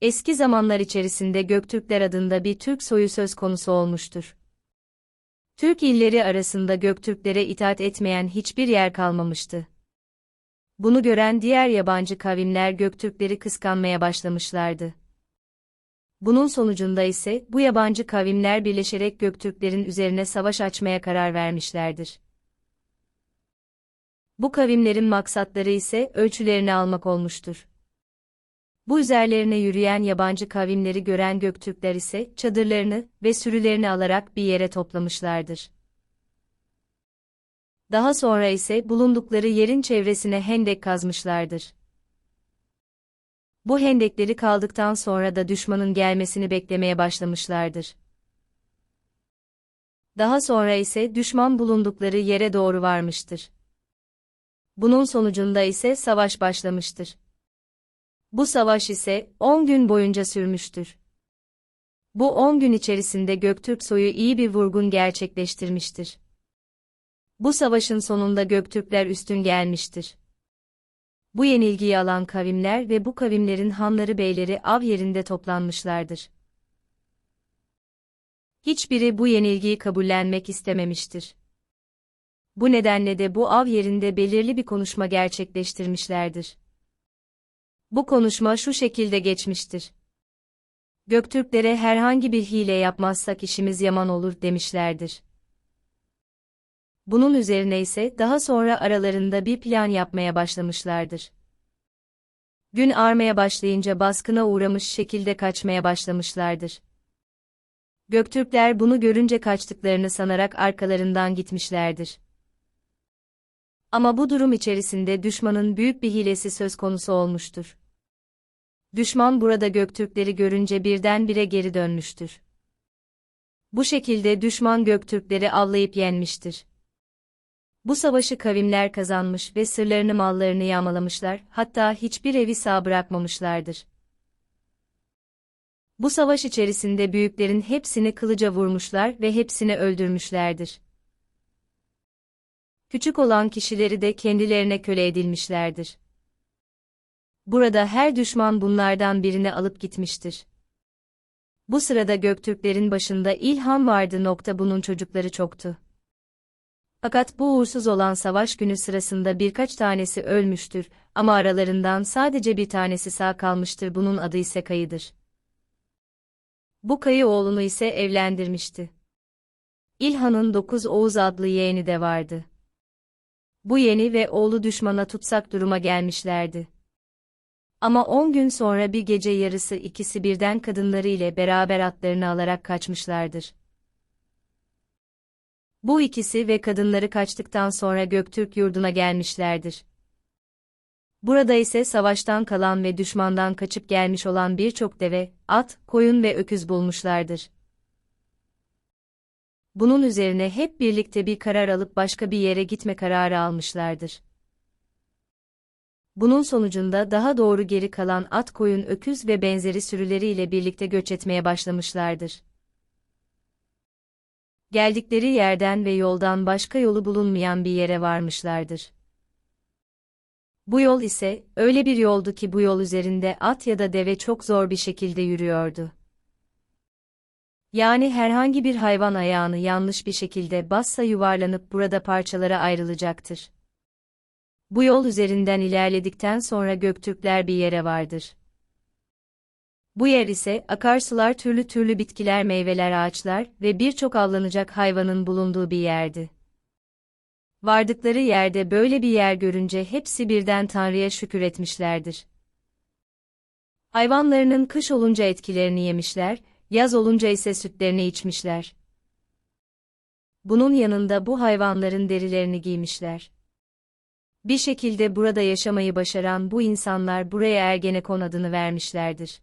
Eski zamanlar içerisinde Göktürkler adında bir Türk soyu söz konusu olmuştur. Türk illeri arasında Göktürklere itaat etmeyen hiçbir yer kalmamıştı. Bunu gören diğer yabancı kavimler Göktürkleri kıskanmaya başlamışlardı. Bunun sonucunda ise bu yabancı kavimler birleşerek Göktürklerin üzerine savaş açmaya karar vermişlerdir. Bu kavimlerin maksatları ise ölçülerini almak olmuştur. Bu üzerlerine yürüyen yabancı kavimleri gören Göktürkler ise çadırlarını ve sürülerini alarak bir yere toplamışlardır. Daha sonra ise bulundukları yerin çevresine hendek kazmışlardır. Bu hendekleri kaldıktan sonra da düşmanın gelmesini beklemeye başlamışlardır. Daha sonra ise düşman bulundukları yere doğru varmıştır. Bunun sonucunda ise savaş başlamıştır. Bu savaş ise 10 gün boyunca sürmüştür. Bu 10 gün içerisinde Göktürk soyu iyi bir vurgun gerçekleştirmiştir. Bu savaşın sonunda Göktürkler üstün gelmiştir. Bu yenilgiyi alan kavimler ve bu kavimlerin hanları beyleri av yerinde toplanmışlardır. Hiçbiri bu yenilgiyi kabullenmek istememiştir. Bu nedenle de bu av yerinde belirli bir konuşma gerçekleştirmişlerdir. Bu konuşma şu şekilde geçmiştir. Göktürklere herhangi bir hile yapmazsak işimiz yaman olur demişlerdir. Bunun üzerine ise daha sonra aralarında bir plan yapmaya başlamışlardır. Gün armaya başlayınca baskına uğramış şekilde kaçmaya başlamışlardır. Göktürkler bunu görünce kaçtıklarını sanarak arkalarından gitmişlerdir. Ama bu durum içerisinde düşmanın büyük bir hilesi söz konusu olmuştur. Düşman burada Göktürkleri görünce birdenbire geri dönmüştür. Bu şekilde düşman Göktürkleri avlayıp yenmiştir. Bu savaşı kavimler kazanmış ve sırlarını mallarını yağmalamışlar, hatta hiçbir evi sağ bırakmamışlardır. Bu savaş içerisinde büyüklerin hepsini kılıca vurmuşlar ve hepsini öldürmüşlerdir. Küçük olan kişileri de kendilerine köle edilmişlerdir. Burada her düşman bunlardan birini alıp gitmiştir. Bu sırada Göktürklerin başında İlhan vardı nokta bunun çocukları çoktu. Fakat bu uğursuz olan savaş günü sırasında birkaç tanesi ölmüştür ama aralarından sadece bir tanesi sağ kalmıştır bunun adı ise Kayı'dır. Bu Kayı oğlunu ise evlendirmişti. İlhan'ın dokuz Oğuz adlı yeğeni de vardı. Bu yeni ve oğlu düşmana tutsak duruma gelmişlerdi. Ama on gün sonra bir gece yarısı ikisi birden kadınları ile beraber atlarını alarak kaçmışlardır. Bu ikisi ve kadınları kaçtıktan sonra Göktürk yurduna gelmişlerdir. Burada ise savaştan kalan ve düşmandan kaçıp gelmiş olan birçok deve, at, koyun ve öküz bulmuşlardır. Bunun üzerine hep birlikte bir karar alıp başka bir yere gitme kararı almışlardır. Bunun sonucunda daha doğru geri kalan at koyun öküz ve benzeri sürüleriyle birlikte göç etmeye başlamışlardır. Geldikleri yerden ve yoldan başka yolu bulunmayan bir yere varmışlardır. Bu yol ise, öyle bir yoldu ki bu yol üzerinde at ya da deve çok zor bir şekilde yürüyordu. Yani herhangi bir hayvan ayağını yanlış bir şekilde bassa yuvarlanıp burada parçalara ayrılacaktır. Bu yol üzerinden ilerledikten sonra Göktürkler bir yere vardır. Bu yer ise akarsular türlü türlü bitkiler meyveler ağaçlar ve birçok avlanacak hayvanın bulunduğu bir yerdi. Vardıkları yerde böyle bir yer görünce hepsi birden Tanrı'ya şükür etmişlerdir. Hayvanlarının kış olunca etkilerini yemişler, yaz olunca ise sütlerini içmişler. Bunun yanında bu hayvanların derilerini giymişler. Bir şekilde burada yaşamayı başaran bu insanlar buraya Ergenekon adını vermişlerdir.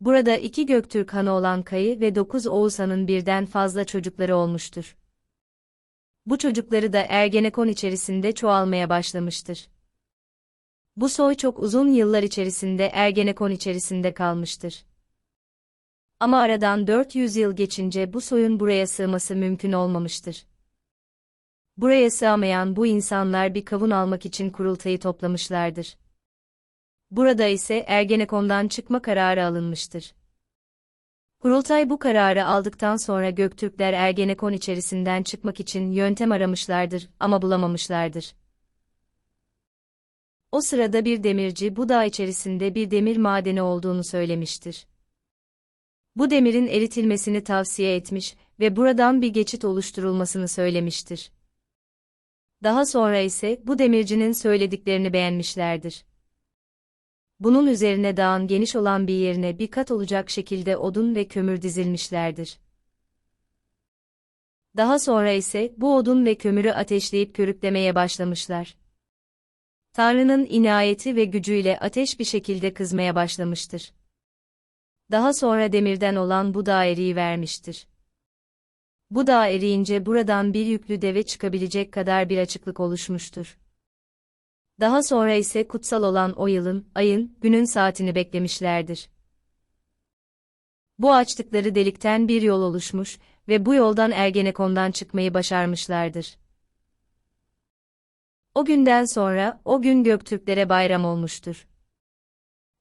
Burada iki Göktürk hanı olan Kayı ve dokuz Oğuz birden fazla çocukları olmuştur. Bu çocukları da Ergenekon içerisinde çoğalmaya başlamıştır. Bu soy çok uzun yıllar içerisinde Ergenekon içerisinde kalmıştır. Ama aradan 400 yıl geçince bu soyun buraya sığması mümkün olmamıştır. Buraya sığamayan bu insanlar bir kavun almak için kurultayı toplamışlardır. Burada ise Ergenekon'dan çıkma kararı alınmıştır. Kurultay bu kararı aldıktan sonra Göktürkler Ergenekon içerisinden çıkmak için yöntem aramışlardır ama bulamamışlardır. O sırada bir demirci bu dağ içerisinde bir demir madeni olduğunu söylemiştir. Bu demirin eritilmesini tavsiye etmiş ve buradan bir geçit oluşturulmasını söylemiştir. Daha sonra ise bu demircinin söylediklerini beğenmişlerdir. Bunun üzerine dağın geniş olan bir yerine bir kat olacak şekilde odun ve kömür dizilmişlerdir. Daha sonra ise bu odun ve kömürü ateşleyip körüklemeye başlamışlar. Tanrı'nın inayeti ve gücüyle ateş bir şekilde kızmaya başlamıştır. Daha sonra demirden olan bu dağ vermiştir. Bu dağ eriyince buradan bir yüklü deve çıkabilecek kadar bir açıklık oluşmuştur. Daha sonra ise kutsal olan o yılın, ayın, günün saatini beklemişlerdir. Bu açtıkları delikten bir yol oluşmuş ve bu yoldan Ergenekon'dan çıkmayı başarmışlardır. O günden sonra, o gün Göktürklere bayram olmuştur.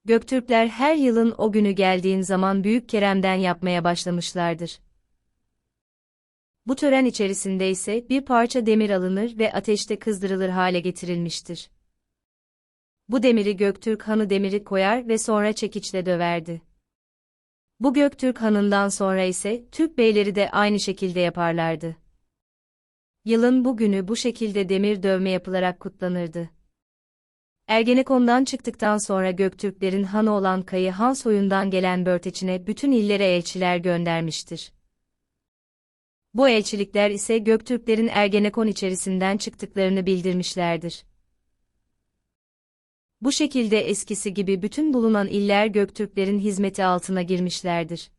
Göktürkler her yılın o günü geldiğin zaman Büyük Kerem'den yapmaya başlamışlardır. Bu tören içerisinde ise bir parça demir alınır ve ateşte kızdırılır hale getirilmiştir. Bu demiri Göktürk Hanı demiri koyar ve sonra çekiçle döverdi. Bu Göktürk Hanı'ndan sonra ise Türk beyleri de aynı şekilde yaparlardı. Yılın bu günü bu şekilde demir dövme yapılarak kutlanırdı. Ergenekon'dan çıktıktan sonra Göktürklerin hanı olan Kayı Han soyundan gelen Börteç'ine bütün illere elçiler göndermiştir. Bu elçilikler ise Göktürklerin Ergenekon içerisinden çıktıklarını bildirmişlerdir. Bu şekilde eskisi gibi bütün bulunan iller Göktürklerin hizmeti altına girmişlerdir.